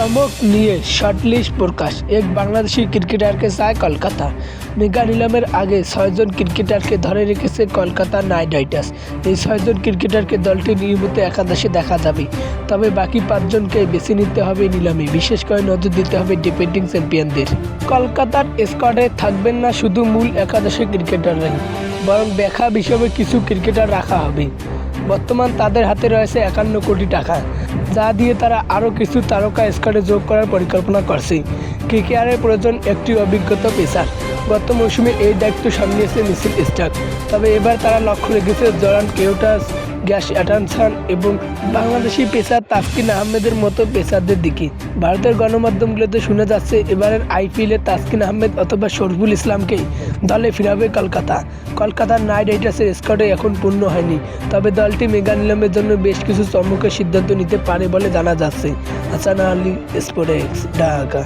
চমক নিয়ে শর্টলিস্ট প্রকাশ। এক বাংলাদেশি ক্রিকেটারকে চায় কলকাতা। মেগা নিলামের আগে ছয়জন ক্রিকেটারকে ধরে রেখেছে কলকাতা নাইট রাইডার্স। এই ছয়জন ক্রিকেটারকে দলটি নিয়মিত একাদশে দেখা যাবে। তবে বাকি পাঁচজনকে বেছে নিতে হবে নিলামে। বিশেষ করে নজর দিতে হবে ডিফেন্ডিং চ্যাম্পিয়নদের। কলকাতার স্কোয়াডে থাকবেন না শুধু মূল একাদশে ক্রিকেটাররাই। বরং দেখা হিসেবে কিছু ক্রিকেটার রাখা হবে। বর্তমান তাদের হাতে রয়েছে একান্ন কোটি টাকা। যা দিয়ে তারা আরও কিছু তারকা স্কোয়াডে যোগ করার পরিকল্পনা করছে। কেকেআরের প্রয়োজন একটি অভিজ্ঞতা পেশার। গত মৌসুমে এই দায়িত্ব সামলিয়েছে মিছিল স্টার তবে এবার তারা লক্ষ্য রেখেছে, জরান কেউটাস গ্যাস অ্যাটানসান এবং বাংলাদেশি পেসার তাসকিন আহমেদের মতো পেসারদের দিকে। ভারতের গণমাধ্যমগুলোতে শোনা যাচ্ছে, এবারের আইপিএলে তাসকিন আহমেদ অথবা শরফুল ইসলামকে দলে ফিরাবে কলকাতা। কলকাতার নাইট রাইডার্সের স্কোয়াডে এখন পূর্ণ হয়নি, তবে দলটি মেগা নিলামের জন্য বেশ কিছু চমকের সিদ্ধান্ত নিতে পারে বলে জানা যাচ্ছে। হাসান আলী স্পোর্টস ঢাকা।